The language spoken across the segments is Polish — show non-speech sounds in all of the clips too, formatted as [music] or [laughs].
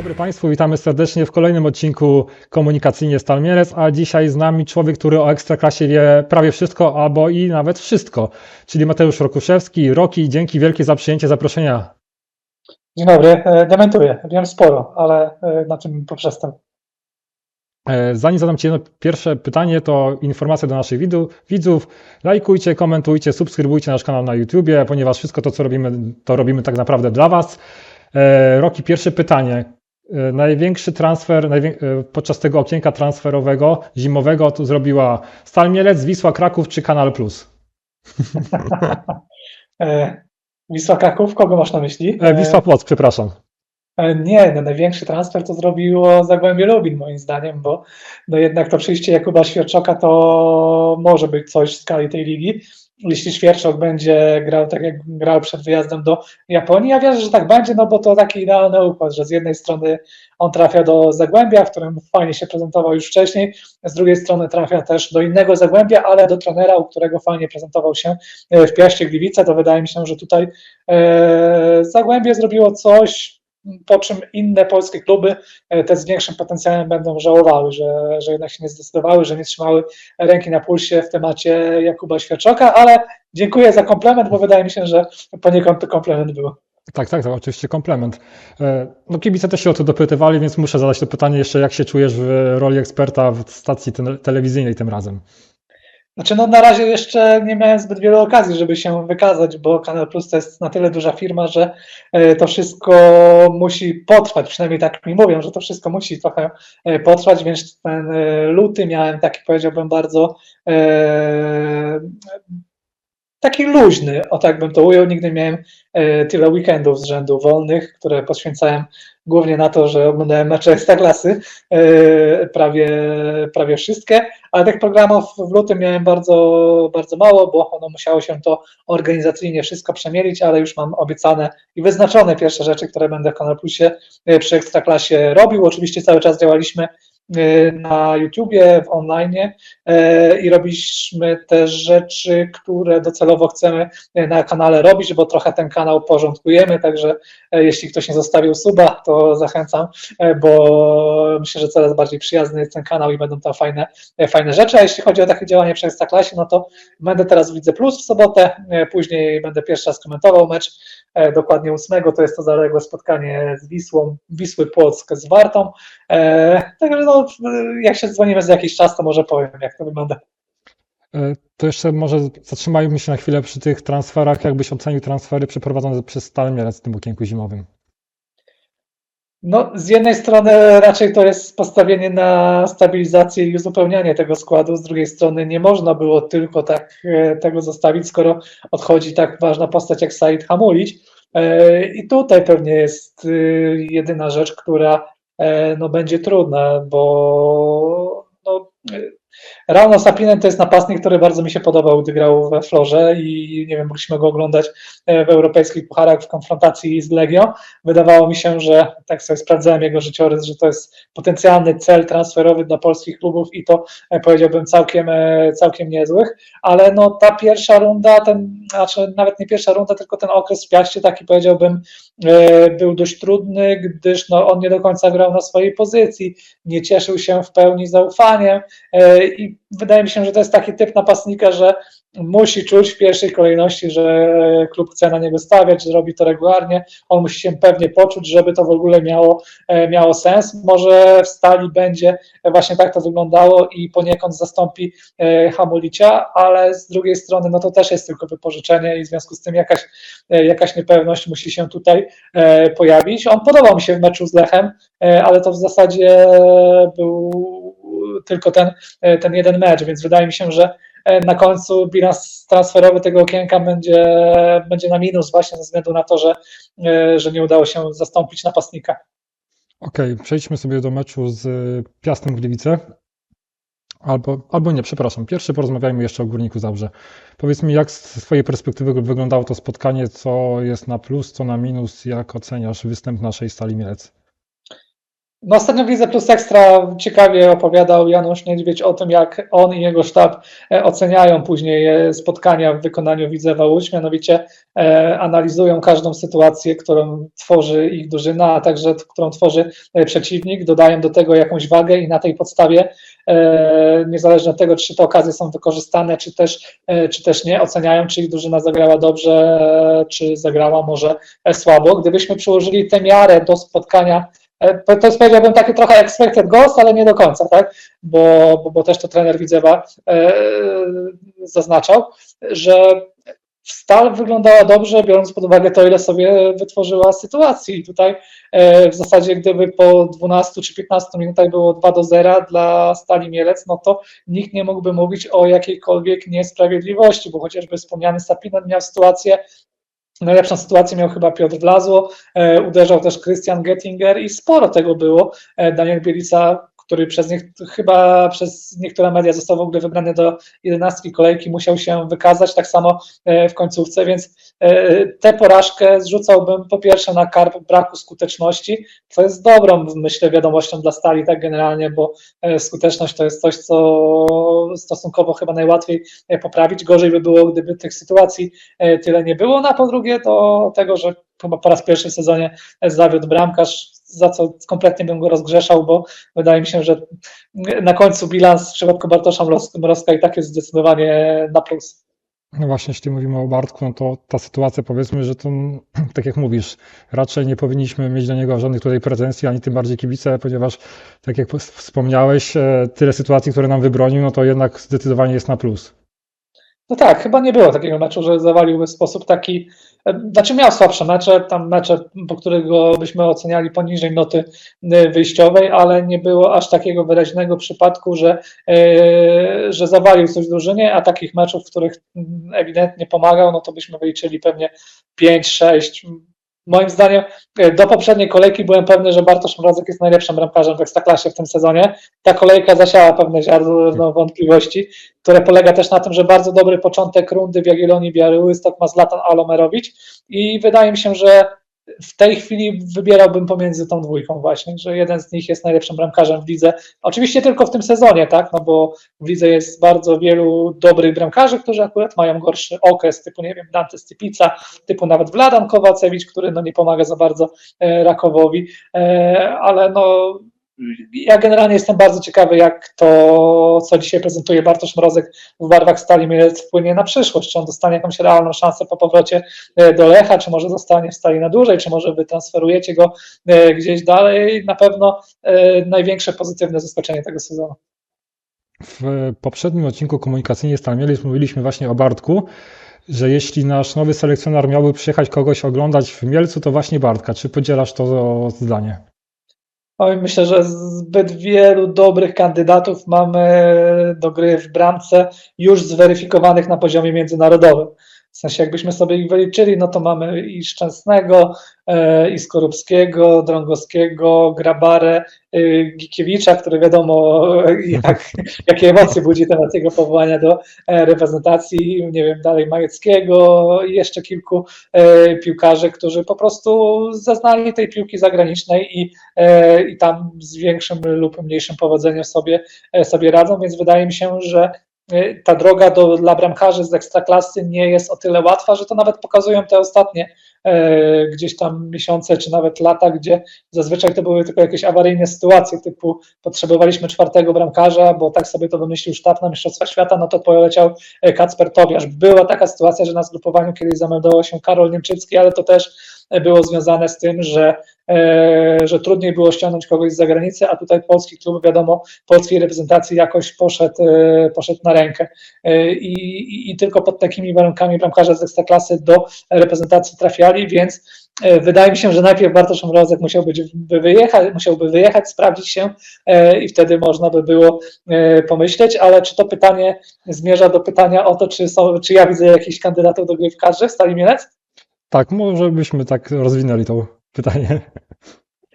dobry Państwu, witamy serdecznie w kolejnym odcinku Komunikacyjnie Stal Mielec, a dzisiaj z nami człowiek, który o Ekstraklasie wie prawie wszystko, albo i nawet wszystko, czyli Mateusz Rokuszewski. Roki, dzięki wielkie za przyjęcie zaproszenia. Dzień dobry, E, dementuję. Wiem sporo, ale e, na czym poprzestał? E, Zanim zadam Ci jedno pierwsze pytanie, to informacja do naszych widzów. Lajkujcie, komentujcie, subskrybujcie nasz kanał na YouTubie, ponieważ wszystko to, co robimy, to robimy tak naprawdę dla Was. Roki, pierwsze pytanie. E, Największy transfer najwię- e, podczas tego okienka transferowego zimowego to zrobiła Stal Mielec, Wisła Kraków czy Kanal Plus? [laughs] E, Wisła Kraków, kogo masz na myśli? Wisła Płock, przepraszam. Nie, no największy transfer to zrobiło Zagłębie Lubin moim zdaniem, bo no jednak to przyjście Jakuba Świerczoka to może być coś w skali tej ligi. Jeśli Świerczok będzie grał tak, jak grał przed wyjazdem do Japonii, ja wierzę, że tak będzie, no bo to taki idealny układ, że z jednej strony on trafia do Zagłębia, w którym fajnie się prezentował już wcześniej, z drugiej strony trafia też do innego Zagłębia, ale do trenera, u którego fajnie prezentował się e, w Piaście Gliwice, to wydaje mi się, że tutaj e, Zagłębie zrobiło coś, po czym inne polskie kluby, e, te z większym potencjałem będą żałowały, że, że jednak się nie zdecydowały, że nie trzymały ręki na pulsie w temacie Jakuba Świerczoka, ale dziękuję za komplement, bo wydaje mi się, że poniekąd to komplement był. Tak, tak, to oczywiście komplement. E, No kibice też się o to dopytywali, więc muszę zadać to pytanie jeszcze, jak się czujesz w roli eksperta w stacji te- telewizyjnej tym razem? Znaczy, no na razie jeszcze nie miałem zbyt wielu okazji, żeby się wykazać, bo Kanal Plus to jest na tyle duża firma, że e, to wszystko musi potrwać, przynajmniej tak mi mówią, że to wszystko musi trochę e, potrwać, więc ten e, luty miałem taki, powiedziałbym, bardzo taki luźny, o tak bym to ujął. Nigdy nie miałem tyle weekendów z rzędu wolnych, które poświęcałem głównie na to, że oglądałem mecze Ekstraklasy, e, prawie, prawie wszystkie, ale tych programów w lutym miałem bardzo, bardzo mało, bo ono musiało się to organizacyjnie wszystko przemielić, ale już mam obiecane i wyznaczone pierwsze rzeczy, które będę w Kanal Plusie e, przy Ekstraklasie robił. Oczywiście cały czas działaliśmy na YouTubie, w online e, i robiliśmy te rzeczy, które docelowo chcemy e, na kanale robić, bo trochę ten kanał porządkujemy, także jeśli ktoś nie zostawił suba, to zachęcam, bo myślę, że coraz bardziej przyjazny jest ten kanał i będą tam fajne, fajne rzeczy, a jeśli chodzi o takie działanie przy Ekstraklasie, no to będę teraz w Plus w sobotę, później będę pierwszy raz komentował mecz, dokładnie ósmego, to jest to zaległe spotkanie z Wisłą, Wisły Płock z Wartą, także no, jak się dzwonimy za jakiś czas, to może powiem, jak to wygląda. E, To jeszcze może zatrzymajmy się na chwilę przy tych transferach. Jakbyś ocenił transfery przeprowadzone przez Stal Mielec w tym okienku zimowym? No, z jednej strony raczej to jest postawienie na stabilizację i uzupełnianie tego składu, z drugiej strony nie można było tylko tak e, tego zostawić, skoro odchodzi tak ważna postać jak Said Hamulić. E, I tutaj pewnie jest jedyna rzecz, która no, będzie trudna, bo no, e, Rauno Sapinen to jest napastnik, który bardzo mi się podobał, gdy grał we Florze i nie wiem, mogliśmy go oglądać e, w europejskich pucharach w konfrontacji z Legią. Wydawało mi się, że tak sobie sprawdzałem jego życiorys, że to jest potencjalny cel transferowy dla polskich klubów i to e, powiedziałbym całkiem, e, całkiem niezłych, ale no ta pierwsza runda, ten, znaczy nawet nie pierwsza runda, tylko ten okres w Piaście taki powiedziałbym e, był dość trudny, gdyż no, on nie do końca grał na swojej pozycji, nie cieszył się w pełni zaufaniem e, i wydaje mi się, że to jest taki typ napastnika, że musi czuć w pierwszej kolejności, że klub chce na niego stawiać, że robi to regularnie. On musi się pewnie poczuć, żeby to w ogóle miało, e, miało sens. Może w stali będzie właśnie tak to wyglądało i poniekąd zastąpi e, Hamulicia, ale z drugiej strony, no to też jest tylko wypożyczenie i w związku z tym jakaś, e, jakaś niepewność musi się tutaj e, pojawić. On podobał mi się w meczu z Lechem, e, ale to w zasadzie był tylko ten, e, ten jeden mecz, więc wydaje mi się, że e, na końcu bilans transferowy tego okienka będzie, będzie na minus właśnie ze względu na to, że, e, że nie udało się zastąpić napastnika. Okej, przejdźmy sobie do meczu z Piastem Gliwice. Albo, albo nie, przepraszam. Pierwszy porozmawiajmy jeszcze o Górniku Zabrze. Powiedz mi, jak z swojej perspektywy wyglądało to spotkanie, co jest na plus, co na minus, jak oceniasz występ naszej Stali Mielec? No ostatnio w Lidze Plus Ekstra ciekawie opowiadał Janusz Niedźwiedź o tym, jak on i jego sztab e, oceniają później e, spotkania w wykonaniu Widzewa Łódź, mianowicie e, analizują każdą sytuację, którą tworzy ich drużyna, a także którą tworzy przeciwnik, dodają do tego jakąś wagę i na tej podstawie, niezależnie od tego, czy te okazje są wykorzystane, czy też, czy też nie, oceniają, czy ich drużyna zagrała dobrze, czy zagrała może słabo. Gdybyśmy przyłożyli tę miarę do spotkania To to jest powiedziałbym taki trochę expected goals, ale nie do końca, tak? Bo, bo, bo też to trener Widzewa e, zaznaczał, że Stal wyglądała dobrze, biorąc pod uwagę to, ile sobie wytworzyła sytuacji. I tutaj e, w zasadzie, gdyby po 12 czy 15 minutach było 2 do 0 dla Stali Mielec, no to nikt nie mógłby mówić o jakiejkolwiek niesprawiedliwości, bo chociażby wspomniany Sapinen miał sytuację, Najlepszą sytuację miał chyba Piotr Wlazło, e, uderzał też Christian Gettinger i sporo tego było. E, Daniel Bielica, który przez nie, chyba przez niektóre media został w ogóle wybrany do jedenastki kolejki, musiał się wykazać, tak samo e, w końcówce, więc e, tę porażkę zrzucałbym po pierwsze na karp braku skuteczności, co jest dobrą, myślę, wiadomością dla Stali tak generalnie, bo e, skuteczność to jest coś, co stosunkowo chyba najłatwiej poprawić. Gorzej by było, gdyby tych sytuacji tyle nie było. No a po drugie to tego, że chyba po raz pierwszy w sezonie zawiódł bramkarz, za co kompletnie bym go rozgrzeszał, bo wydaje mi się, że na końcu bilans w przypadku Bartosza Mrozka i tak jest zdecydowanie na plus. No właśnie, jeśli mówimy o Bartku, no to ta sytuacja powiedzmy, że to, [clears throat] tak jak mówisz, raczej nie powinniśmy mieć do niego żadnych tutaj pretensji, ani tym bardziej kibice, ponieważ, tak jak wspomniałeś, e, tyle sytuacji, które nam wybronił, no to jednak zdecydowanie jest na plus. No tak, chyba nie było takiego meczu, że zawaliłby w sposób taki. e, Znaczy miał słabsze mecze, tam mecze, po których go byśmy oceniali poniżej noty y, wyjściowej, ale nie było aż takiego wyraźnego przypadku, że, e, że zawalił coś drużynie, a takich meczów, w których mm, ewidentnie pomagał, no to byśmy wyliczyli pewnie 5-6. Moim zdaniem e, do poprzedniej kolejki byłem pewny, że Bartosz Mrozek jest najlepszym bramkarzem w Ekstraklasie w tym sezonie. Ta kolejka zasiała pewne ziarno wątpliwości, które polega też na tym, że bardzo dobry początek rundy w Jagiellonii Białystok ma Zlatan Alomerowicz i wydaje mi się, że w tej chwili wybierałbym pomiędzy tą dwójką właśnie, że jeden z nich jest najlepszym bramkarzem w lidze. Oczywiście tylko w tym sezonie, tak, no bo w lidze jest bardzo wielu dobrych bramkarzy, którzy akurat mają gorszy okres, typu nie wiem, Dante Stypica, typu nawet Vladan Kowacewicz, który no nie pomaga za bardzo e, Rakowowi, e, ale no ja generalnie jestem bardzo ciekawy, jak to, co dzisiaj prezentuje Bartosz Mrozek w barwach Stali Mielec wpłynie na przyszłość. Czy on dostanie jakąś realną szansę po powrocie e, do Lecha, czy może zostanie w Stali na dłużej, czy może wy transferujecie go e, gdzieś dalej. Na pewno e, największe pozytywne zaskoczenie tego sezonu. W poprzednim odcinku komunikacyjnie Stal Mielec mówiliśmy właśnie o Bartku, że jeśli nasz nowy selekcjoner miałby przyjechać kogoś oglądać w Mielcu, to właśnie Bartka. Czy podzielasz to zdanie? Oj, myślę, że zbyt wielu dobrych kandydatów mamy do gry w bramce już zweryfikowanych na poziomie międzynarodowym. W sensie, jakbyśmy sobie ich wyliczyli, no to mamy i Szczęsnego, i Skorupskiego, Drągowskiego, Grabarę, e, Gikiewicza, który wiadomo, [laughs] jak, jakie emocje budzi temat jego powołania do e, reprezentacji, nie wiem, dalej Majeckiego i jeszcze kilku e, piłkarzy, którzy po prostu zaznali tej piłki zagranicznej i, e, i tam z większym lub mniejszym powodzeniem sobie, e, sobie radzą, więc wydaje mi się, że e, ta droga do, dla bramkarzy z ekstraklasy nie jest o tyle łatwa, że to nawet pokazują te ostatnie e, gdzieś tam miesiące czy nawet lata, gdzie zazwyczaj to były tylko jakieś awaryjne sytuacje, typu potrzebowaliśmy czwartego bramkarza, bo tak sobie to wymyślił sztab na Mistrzostwa Świata, no to poleciał e, Kacper Tobiasz. Była taka sytuacja, że na zgrupowaniu kiedyś zameldował się Karol Niemczycki, ale to też było związane z tym, że, e, że trudniej było ściągnąć kogoś z zagranicy, a tutaj polski klub, wiadomo, polskiej reprezentacji jakoś poszedł, e, poszedł na rękę. E, I, i, I tylko pod takimi warunkami bramkarze z ekstraklasy do reprezentacji trafiali, więc wydaje mi się, że najpierw Bartosz Mrozek musiałby by wyjechać, musiałby wyjechać, sprawdzić się i wtedy można by było pomyśleć, ale czy to pytanie zmierza do pytania o to, czy, są, czy ja widzę jakichś kandydatów do gry w kadrze w Stali Mielec? Tak, może byśmy tak rozwinęli to pytanie.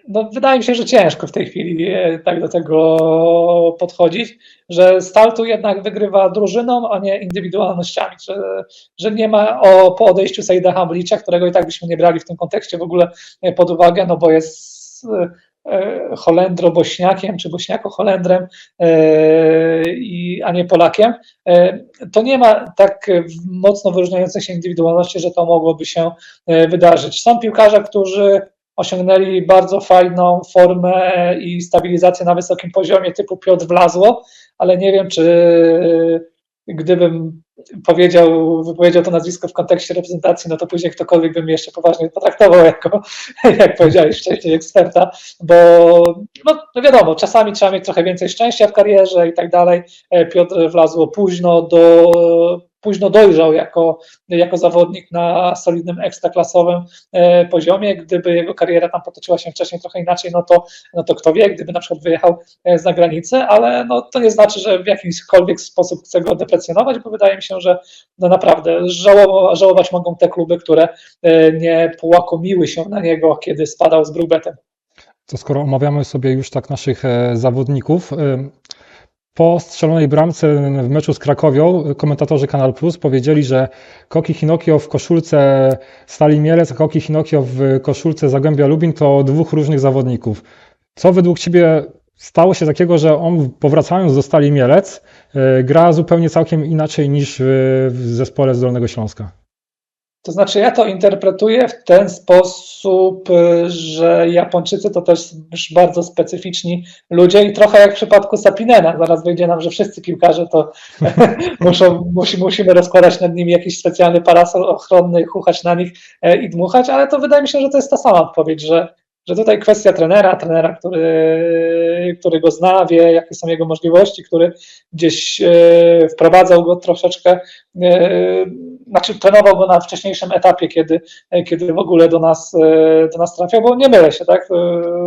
No, wydaje mi się, że ciężko w tej chwili e, tak do tego podchodzić, że Stal tu jednak wygrywa drużyną, a nie indywidualnościami, że, że nie ma o, po odejściu Saida Hamlicza, którego i tak byśmy nie brali w tym kontekście w ogóle e, pod uwagę, no bo jest e, Holendro-Bośniakiem czy Bośniako-Holendrem, i, a nie Polakiem, to nie ma tak mocno wyróżniających się indywidualności, że to mogłoby się wydarzyć. Są piłkarze, którzy osiągnęli bardzo fajną formę i stabilizację na wysokim poziomie typu Piotr Wlazło, ale nie wiem, czy gdybym powiedział, wypowiedział to nazwisko w kontekście reprezentacji, no to później ktokolwiek by mnie jeszcze poważnie potraktował jako, [laughs] jak powiedziałeś wcześniej, eksperta, bo no, no wiadomo, czasami trzeba mieć trochę więcej szczęścia w karierze i tak dalej. Piotr wlazło późno do późno dojrzał jako, jako zawodnik na solidnym ekstraklasowym e, poziomie. Gdyby jego kariera tam potoczyła się wcześniej trochę inaczej, no to, no to kto wie, gdyby na przykład wyjechał e, za granicę, ale no, to nie znaczy, że w jakimkolwiek sposób chcę go deprecjonować, bo wydaje mi się, że no naprawdę żałować, mogą te kluby, które e, nie połakomiły się na niego, kiedy spadał z Brubetem. To skoro omawiamy sobie już tak naszych zawodników, po strzelonej bramce w meczu z Krakowią komentatorzy Kanal Plus powiedzieli, że Koki Hinokio w koszulce Stali Mielec, a Koki Hinokio w koszulce Zagłębia Lubin to dwóch różnych zawodników. Co według Ciebie stało się takiego, że on powracając do Stali Mielec e, gra zupełnie całkiem inaczej niż w zespole z Dolnego Śląska? To znaczy, ja to interpretuję w ten sposób, że Japończycy to też bardzo specyficzni ludzie i trochę jak w przypadku Sapinena. Zaraz wyjdzie nam, że wszyscy piłkarze to [laughs] muszą, musi, musimy rozkładać nad nimi jakiś specjalny parasol ochronny, chuchać na nich e, i dmuchać, ale to wydaje mi się, że to jest ta sama odpowiedź, że że tutaj kwestia trenera, trenera, który, który go zna, wie, jakie są jego możliwości, który gdzieś e, wprowadzał go troszeczkę, e, znaczy trenował go na wcześniejszym etapie, kiedy, kiedy w ogóle do nas, e, do nas trafiał, bo nie mylę się, tak?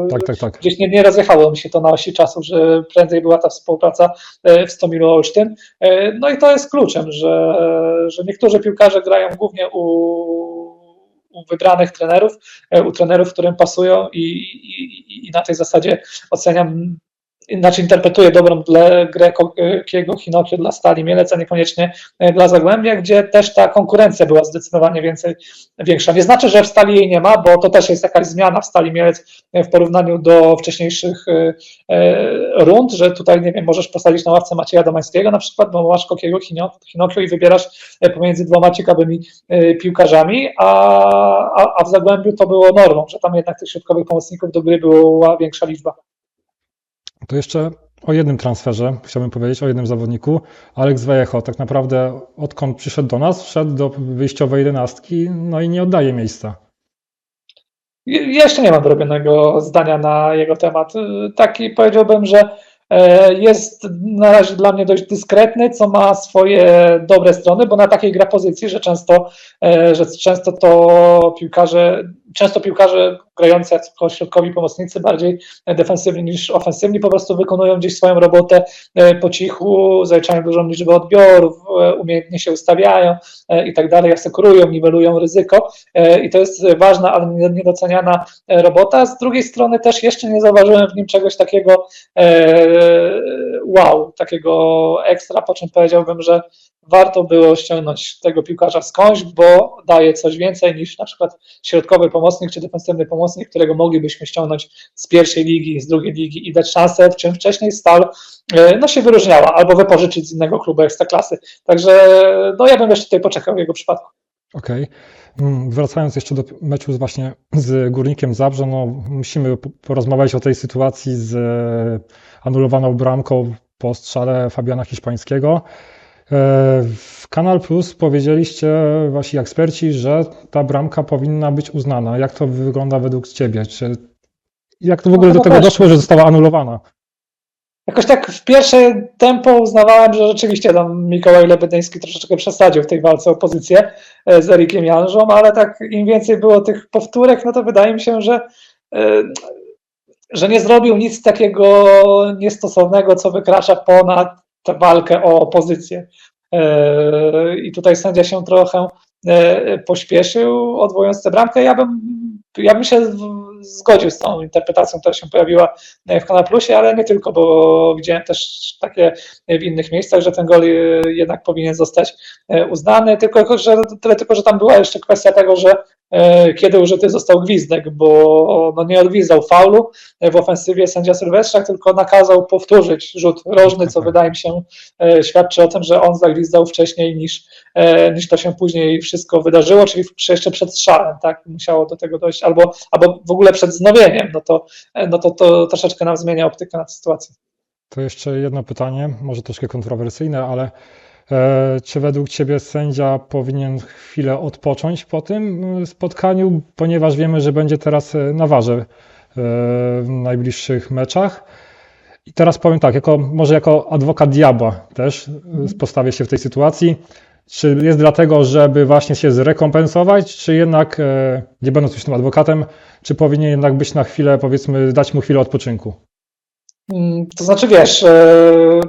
Tak, tak, tak. Gdzieś nie, nie rozjechało mi się to na osi czasu, że prędzej była ta współpraca w Stomilu Olsztyn. No i to jest kluczem, że, że niektórzy piłkarze grają głównie u u wybranych trenerów, e, u trenerów, którym pasują i, i, i na tej zasadzie oceniam inaczej interpretuje dobrą grę Kiego Hinokio dla Stali Mielec, a niekoniecznie e, dla Zagłębia, gdzie też ta konkurencja była zdecydowanie więcej, większa. Nie znaczy, że w Stali jej nie ma, bo to też jest jakaś zmiana w Stali Mielec e, w porównaniu do wcześniejszych e, rund, że tutaj, nie wiem, możesz postawić na ławce Macieja Domańskiego na przykład, bo masz Kokiego Hinokio i wybierasz pomiędzy dwoma ciekawymi piłkarzami, a, a w Zagłębiu to było normą, że tam jednak tych środkowych pomocników do gry była większa liczba. To jeszcze o jednym transferze chciałbym powiedzieć, o jednym zawodniku. Alex Vallejo tak naprawdę odkąd przyszedł do nas, wszedł do wyjściowej jedenastki, no i nie oddaje miejsca. Jeszcze nie mam wyrobionego zdania na jego temat. Taki powiedziałbym, że e, jest na razie dla mnie dość dyskretny, co ma swoje dobre strony, bo na takiej gra pozycji, że często, e, że często to piłkarze, często piłkarze grający jako środkowi pomocnicy, bardziej defensywni niż ofensywni, po prostu wykonują gdzieś swoją robotę e, po cichu, zaliczają dużą liczbę odbiorów, e, umiejętnie się ustawiają e, i tak dalej, asekurują, niwelują ryzyko i to jest ważna, ale niedoceniana robota. Z drugiej strony też jeszcze nie zauważyłem w nim czegoś takiego wow, takiego ekstra, po czym powiedziałbym, że warto było ściągnąć tego piłkarza skądś, bo daje coś więcej niż na przykład środkowy pomocnik czy defensywny pomocnik, którego moglibyśmy ściągnąć z pierwszej ligi, z drugiej ligi i dać szansę, w czym wcześniej Stal e, no, się wyróżniała, albo wypożyczyć z innego klubu ekstraklasy. Także no, ja bym jeszcze tutaj poczekał w jego przypadku. Okej. Okay. Mm, wracając jeszcze do meczu właśnie z Górnikiem Zabrze, no musimy porozmawiać o tej sytuacji z e, anulowaną bramką po strzale Fabiana Hiszpańskiego. W Kanal Plus powiedzieliście wasi eksperci, że ta bramka powinna być uznana. Jak to wygląda według Ciebie? Czy, jak to w ogóle no, do tego też. doszło, że została anulowana? Jakoś tak w pierwsze tempo uznawałem, że rzeczywiście tam Mikołaj Lebedyński troszeczkę przesadził w tej walce o pozycję e, z Erikiem Janżą, ale tak im więcej było tych powtórek, no to wydaje mi się, że e, że nie zrobił nic takiego niestosownego, co wykracza ponad tę walkę o pozycję. E, I tutaj sędzia się trochę e, pośpieszył, odwołując tę bramkę. Ja bym, ja bym się zgodził z tą interpretacją, która się pojawiła w Kanal Plusie, ale nie tylko, bo widziałem też takie w innych miejscach, że ten gol jednak powinien zostać uznany, tylko że, tyle tylko, że tam była jeszcze kwestia tego, że kiedy użyty został gwizdek, bo no nie odgwizdał faulu w ofensywie sędzia Sylwestrzak, tylko nakazał powtórzyć rzut rożny, co wydaje mi się świadczy o tym, że on zagwizdał wcześniej niż, niż to się później wszystko wydarzyło, czyli jeszcze przed strzałem, tak, musiało do tego dojść, albo, albo w ogóle przed wznowieniem, no to, no to, to troszeczkę nam zmienia optykę na sytuację. To jeszcze jedno pytanie, może troszkę kontrowersyjne, ale e, czy według Ciebie sędzia powinien chwilę odpocząć po tym spotkaniu, ponieważ wiemy, że będzie teraz na warze e, w najbliższych meczach? I teraz powiem tak, jako, może jako adwokat diabła też postawię się w tej sytuacji. Czy jest dlatego, żeby właśnie się zrekompensować, czy jednak, e, nie będąc już tym adwokatem, czy powinien jednak być na chwilę, powiedzmy, dać mu chwilę odpoczynku? To znaczy, wiesz, e,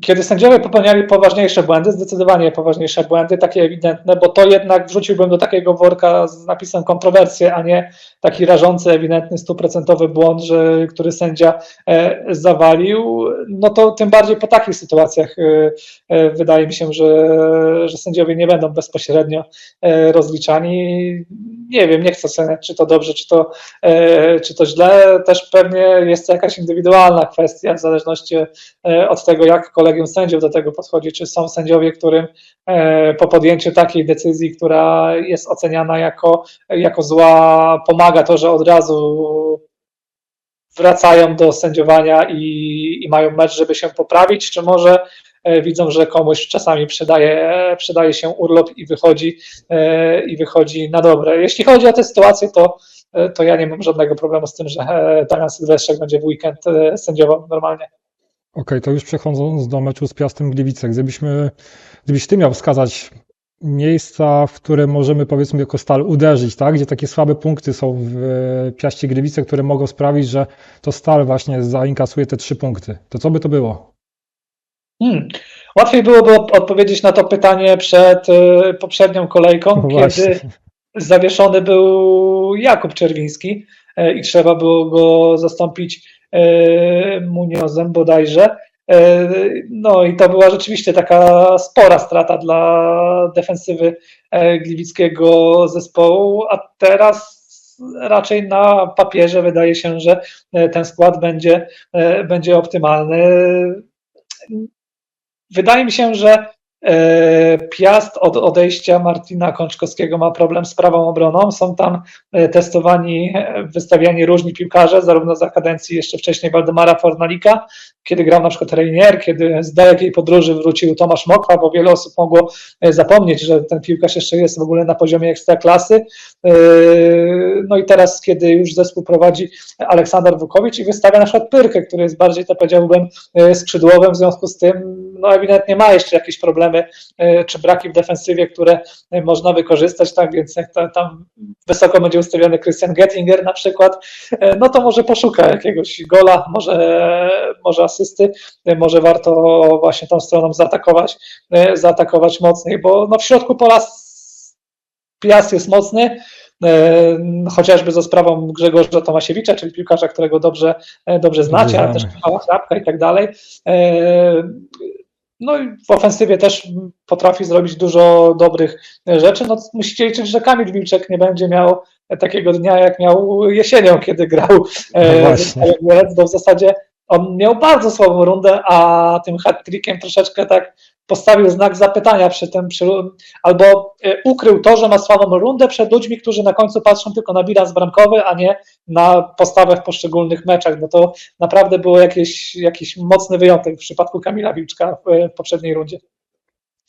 kiedy sędziowie popełniali poważniejsze błędy, zdecydowanie poważniejsze błędy, takie ewidentne, bo to jednak wrzuciłbym do takiego worka z napisem kontrowersje, a nie taki rażący, ewidentny, stuprocentowy błąd, że, który sędzia e, zawalił, no to tym bardziej po takich sytuacjach e, e, wydaje mi się, że, że sędziowie nie będą bezpośrednio rozliczani. Nie wiem, nie chcę oceniać, czy to dobrze, czy to, czy to źle. Też pewnie jest to jakaś indywidualna kwestia, w zależności od tego, jak kolegium sędziów do tego podchodzi, czy są sędziowie, którym po podjęciu takiej decyzji, która jest oceniana jako, jako zła, pomaga to, że od razu wracają do sędziowania i, i mają mecz, żeby się poprawić, czy może widzą, że komuś czasami przydaje, przydaje się urlop i wychodzi, i wychodzi na dobre. Jeśli chodzi o tę sytuację, to, to ja nie mam żadnego problemu z tym, że Damian Sylwestrzak będzie w weekend sędziował normalnie. Okej, okay, to już przechodząc do meczu z Piastem Gliwice, gdybyśmy, gdybyś ty miał wskazać miejsca, w które możemy powiedzmy jako stal uderzyć, tak? gdzie takie słabe punkty są w Piaście Gliwice, które mogą sprawić, że to stal właśnie zainkasuje te trzy punkty, to co by to było? Hmm. Łatwiej byłoby odpowiedzieć na to pytanie przed y, poprzednią kolejką, no kiedy zawieszony był Jakub Czerwiński y, i trzeba było go zastąpić y, Muniozem bodajże. No i to była rzeczywiście taka spora strata dla defensywy gliwickiego zespołu, a teraz raczej na papierze wydaje się, że ten skład będzie, będzie optymalny. Wydaje mi się, że Piast od odejścia Martina Kączkowskiego ma problem z prawą obroną. Są tam testowani, wystawiani różni piłkarze, zarówno za kadencji jeszcze wcześniej Waldemara Fornalika, kiedy grał na przykład Reinier, kiedy z dalekiej podróży wrócił Tomasz Mokwa, bo wiele osób mogło zapomnieć, że ten piłkarz jeszcze jest w ogóle na poziomie ekstraklasy. No i teraz, kiedy już zespół prowadzi Aleksander Wukowicz i wystawia na przykład Pyrkę, który jest bardziej, to powiedziałbym, skrzydłowym, w związku z tym no ewidentnie ma jeszcze jakieś problemy czy braki w defensywie, które można wykorzystać, tak więc jak tam wysoko będzie ustawiony Christian Gettinger na przykład, no to może poszuka jakiegoś gola, może, może asysty, może warto właśnie tą stroną zaatakować, zaatakować mocniej, bo no w środku pola Piast jest mocny, chociażby za sprawą Grzegorza Tomasiewicza, czyli piłkarza, którego dobrze, dobrze znacie, ale też mała chrapka i tak dalej. No i w ofensywie też potrafi zrobić dużo dobrych rzeczy. No, musicie liczyć, że Kamil Wilczek nie będzie miał takiego dnia, jak miał jesienią, kiedy grał no bo w zasadzie on miał bardzo słabą rundę, a tym hat-trickiem troszeczkę tak postawił znak zapytania przy tym, przy, albo ukrył to, że ma słabą rundę przed ludźmi, którzy na końcu patrzą tylko na bilans bramkowy, a nie na postawę w poszczególnych meczach, bo to naprawdę było jakiś, jakiś mocny wyjątek w przypadku Kamila Wilczka w poprzedniej rundzie.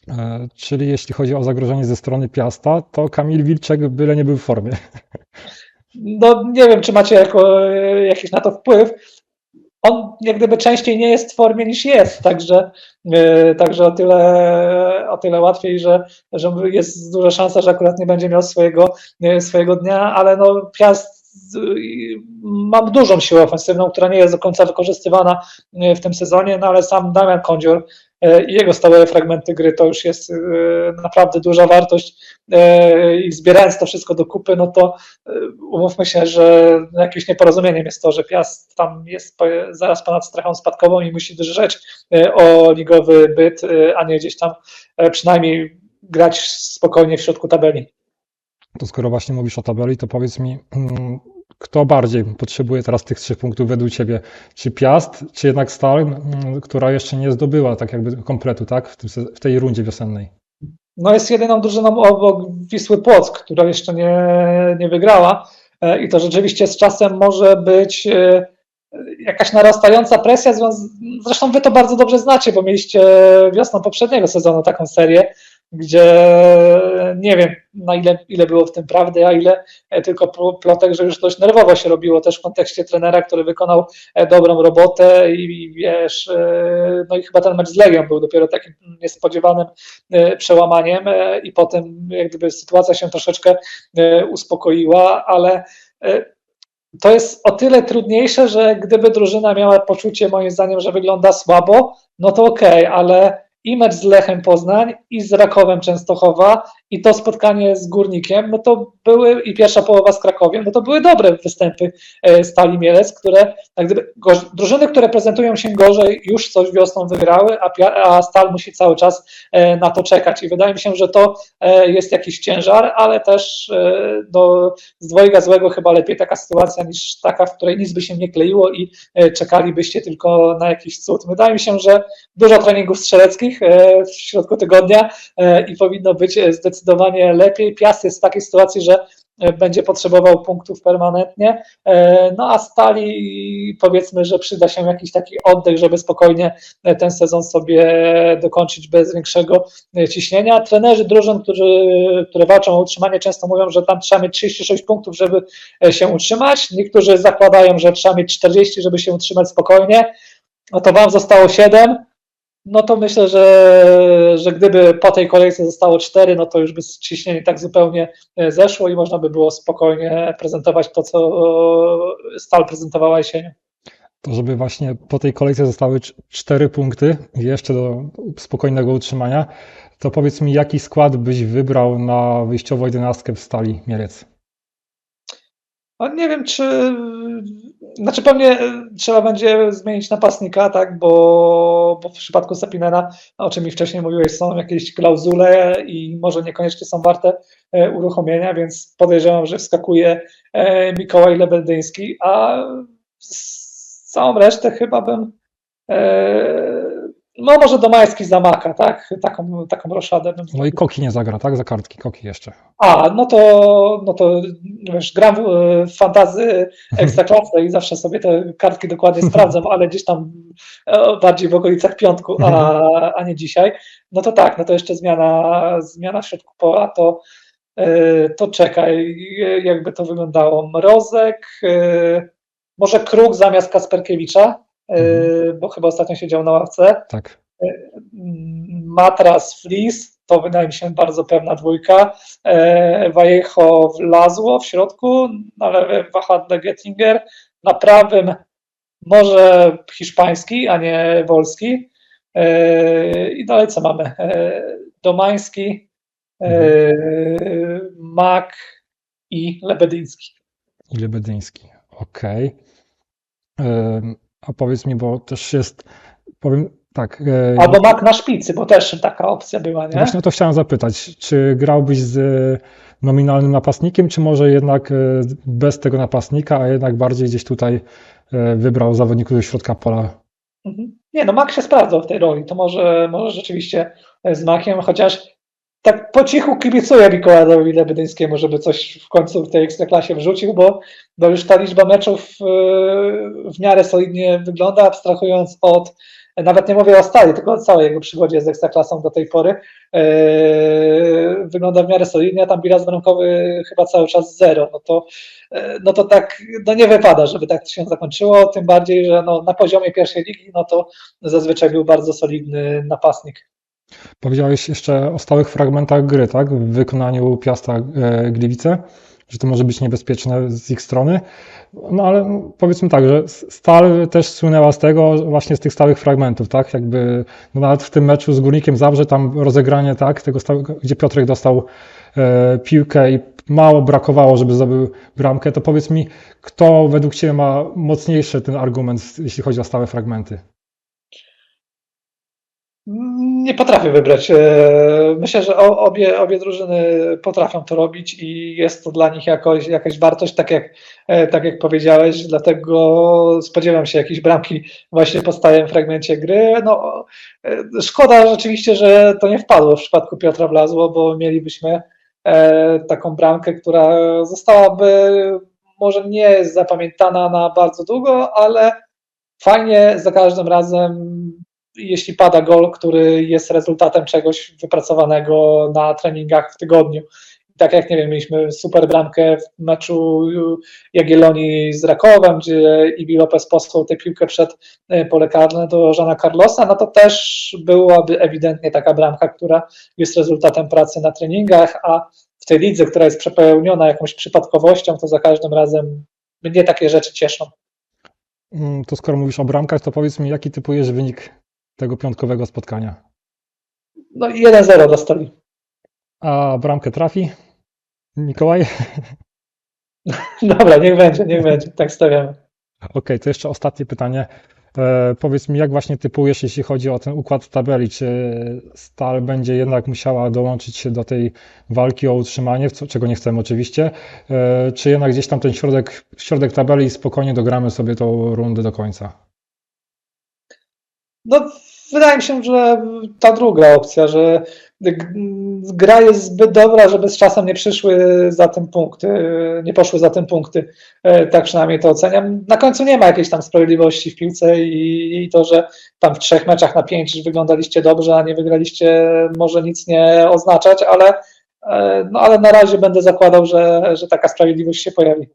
E, czyli jeśli chodzi o zagrożenie ze strony Piasta, to Kamil Wilczek byle nie był w formie. No nie wiem, czy macie jako, jakiś na to wpływ, on jak gdyby częściej nie jest w formie niż jest, także, yy, także o, tyle, o tyle łatwiej, że, że jest duża szansa, że akurat nie będzie miał swojego, yy, swojego dnia, ale no Piast z, mam dużą siłę ofensywną, która nie jest do końca wykorzystywana w tym sezonie, no ale sam Damian Kondzior jego stałe fragmenty gry to już jest naprawdę duża wartość i zbierając to wszystko do kupy, no to umówmy się, że jakimś nieporozumieniem jest to, że Piast tam jest zaraz ponad strefą spadkową i musi drżeć o ligowy byt, a nie gdzieś tam przynajmniej grać spokojnie w środku tabeli. To skoro właśnie mówisz o tabeli, to powiedz mi, mm, kto bardziej potrzebuje teraz tych trzech punktów według Ciebie? Czy Piast, czy jednak Stal, mm, która jeszcze nie zdobyła tak jakby kompletu, tak, w, tym, w tej rundzie wiosennej? No jest jedyną drużyną obok Wisły Płock, która jeszcze nie, nie wygrała e, i to rzeczywiście z czasem może być e, jakaś narastająca presja, zresztą wy to bardzo dobrze znacie, bo mieliście wiosną poprzedniego sezonu taką serię, gdzie nie wiem na ile, ile było w tym prawdy, a ile e, tylko plotek, że już dość nerwowo się robiło też w kontekście trenera, który wykonał e, dobrą robotę i wiesz, e, no i chyba ten mecz z Legią był dopiero takim niespodziewanym przełamaniem i potem jak gdyby sytuacja się troszeczkę uspokoiła, ale to jest o tyle trudniejsze, że gdyby drużyna miała poczucie, moim zdaniem, że wygląda słabo, no to okej, okay, ale i mecz z Lechem Poznań i z Rakowem Częstochowa i to spotkanie z Górnikiem, no to były i pierwsza połowa z Krakowiem, no to były dobre występy e, Stali Mielec, które jak gdyby, drużyny, które prezentują się gorzej już coś wiosną wygrały, a, Stal musi cały czas e, na to czekać i wydaje mi się, że to e, jest jakiś ciężar, ale też do, z dwojga złego chyba lepiej taka sytuacja niż taka, w której nic by się nie kleiło i czekalibyście tylko na jakiś cud. Wydaje mi się, że dużo treningów strzeleckich w środku tygodnia i powinno być zdecydowanie zdecydowanie lepiej. Piast jest w takiej sytuacji, że e, będzie potrzebował punktów permanentnie, e, no a Stali powiedzmy, że przyda się jakiś taki oddech, żeby spokojnie e, ten sezon sobie dokończyć bez większego ciśnienia. Trenerzy drużyn, którzy, które walczą o utrzymanie często mówią, że tam trzeba mieć 36 punktów, żeby się utrzymać. Niektórzy zakładają, że trzeba mieć 40, żeby się utrzymać spokojnie. No to wam zostało 7 no to myślę, że, że gdyby po tej kolejce zostało cztery, no to już by ciśnienie tak zupełnie e, zeszło i można by było spokojnie prezentować to, co Stal prezentowała jesienią. To, żeby właśnie po tej kolejce zostały cztery punkty jeszcze do spokojnego utrzymania, to powiedz mi, jaki skład byś wybrał na wyjściową jedenastkę w Stali Mielec? No nie wiem, czy. Znaczy, pewnie trzeba będzie zmienić napastnika, tak? Bo, bo w przypadku Sapinena, o czym mi wcześniej mówiłeś, są jakieś klauzule i może niekoniecznie są warte e, uruchomienia, więc podejrzewam, że wskakuje e, Mikołaj Lebeldyński, a całą resztę chyba bym. E, no może Domański zamaka, tak? Taką, taką roszadę bym No i Koki nie zagra, tak? Za kartki Koki jeszcze. A, no to, no to wiesz, gram w, w fantazy ekstraklasy i zawsze sobie te kartki dokładnie [laughs] sprawdzam, ale gdzieś tam e, bardziej w okolicach piątku, a, a nie dzisiaj. No to tak, no to jeszcze zmiana, zmiana w środku pola, to, e, to czekaj, jakby to wyglądało. Mrozek, e, może Kruk zamiast Kasperkiewicza, mhm. bo chyba ostatnio siedział na ławce. Tak. Matras, Flis, to wydaje mi się bardzo pewna dwójka. Vallejo wlazło w środku, na lewej wahadle Gettinger, na prawym może hiszpański, a nie wolski. I dalej co mamy? Domański, mhm. Mak i Lebedyński. I Lebedyński, okej. Okay. A powiedz mi, bo też jest, powiem tak. E, Albo mak na szpicy, bo też taka opcja była, nie? Właśnie o to chciałem zapytać. Czy grałbyś z nominalnym napastnikiem, czy może jednak e, bez tego napastnika, a jednak bardziej gdzieś tutaj e, wybrał zawodników ze środka pola? Mhm. Nie, no Mak się sprawdzał w tej roli. To może, może rzeczywiście z Makiem, chociaż tak po cichu kibicuję Mikołajowi Lebedyńskiemu, żeby coś w końcu w tej ekstraklasie wrzucił, bo, bo już ta liczba meczów e, w miarę solidnie wygląda, abstrahując od, nawet nie mówię o stali, tylko o całej jego przygodzie z ekstraklasą do tej pory, e, wygląda w miarę solidnie, a tam bilans bramkowy chyba cały czas zero, no to, e, no to tak, no nie wypada, żeby tak się zakończyło, tym bardziej, że no, na poziomie pierwszej ligi, no to zazwyczaj był bardzo solidny napastnik. Powiedziałeś jeszcze o stałych fragmentach gry, tak? W wykonaniu Piasta e, Gliwice. że to może być niebezpieczne z ich strony. No ale powiedzmy tak, że Stal też słynęła z tego, właśnie z tych stałych fragmentów, tak? Jakby no nawet w tym meczu z Górnikiem Zabrze tam rozegranie, tak? Tego stałego, gdzie Piotrek dostał e, piłkę i mało brakowało, żeby zdobył bramkę, to powiedz mi, kto według Ciebie ma mocniejszy ten argument, jeśli chodzi o stałe fragmenty? Nie potrafię wybrać. E, Myślę, że obie, obie drużyny potrafią to robić i jest to dla nich jakoś, jakaś wartość, tak jak, e, tak jak powiedziałeś, dlatego spodziewam się jakiejś bramki właśnie po stałym fragmencie gry. No, e, szkoda rzeczywiście, że to nie wpadło w przypadku Piotra Wlazło, bo mielibyśmy taką bramkę, która zostałaby może nie zapamiętana na bardzo długo, ale fajnie za każdym razem jeśli pada gol, który jest rezultatem czegoś wypracowanego na treningach w tygodniu. Tak jak nie wiem, mieliśmy super bramkę w meczu Jagiellonii z Rakowem, gdzie Ibi Lopez posłał tę piłkę przed e, pole karne do Żana Carlosa, no to też byłaby ewidentnie taka bramka, która jest rezultatem pracy na treningach, a w tej lidze, która jest przepełniona jakąś przypadkowością, to za każdym razem mnie takie rzeczy cieszą. Mm, To skoro mówisz o bramkach, to powiedz mi, jaki typujesz wynik tego piątkowego spotkania? No i 1-0 dostali. A bramkę trafi? Mikołaj? [laughs] Dobra, niech będzie, niech będzie, tak stawiamy. Okej, to jeszcze ostatnie pytanie. E, powiedz mi, jak właśnie typujesz, jeśli chodzi o ten układ w tabeli? Czy Stal będzie jednak musiała dołączyć się do tej walki o utrzymanie, co, czego nie chcemy oczywiście, e, czy jednak gdzieś tam ten środek, środek tabeli i spokojnie dogramy sobie tą rundę do końca? No, wydaje mi się, że ta druga opcja, że gra jest zbyt dobra, żeby z czasem nie przyszły za tym punkty, nie poszły za tym punkty. E, Tak przynajmniej to oceniam. Na końcu nie ma jakiejś tam sprawiedliwości w piłce i, i to, że tam w trzech meczach na pięć wyglądaliście dobrze, a nie wygraliście, może nic nie oznaczać, ale, e, no, ale na razie będę zakładał, że, że taka sprawiedliwość się pojawi.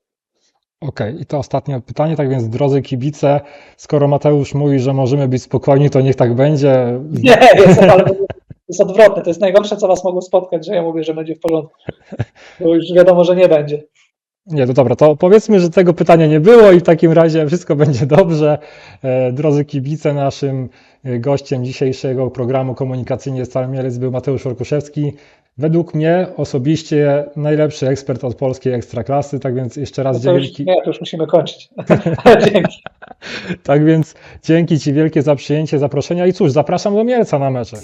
Okej, i to ostatnie pytanie, tak więc drodzy kibice, skoro Mateusz mówi, że możemy być spokojni, to niech tak będzie. [laughs] Nie, jest, ale jest odwrotne. To jest najgorsze, co was mogło spotkać, że ja mówię, że będzie w porządku. Bo już wiadomo, że nie będzie. Nie, to dobra, to powiedzmy, że tego pytania nie było i w takim razie wszystko będzie dobrze. E, Drodzy kibice, naszym e, gościem dzisiejszego programu Komunikacyjnie Stal Mielec był Mateusz Orkuszewski. Według mnie osobiście najlepszy ekspert od polskiej ekstraklasy, tak więc jeszcze raz To już, wielki, nie, to już musimy kończyć. [laughs] Dzięki. tak więc dzięki Ci wielkie za przyjęcie zaproszenia i cóż, zapraszam do Mielca na mecze.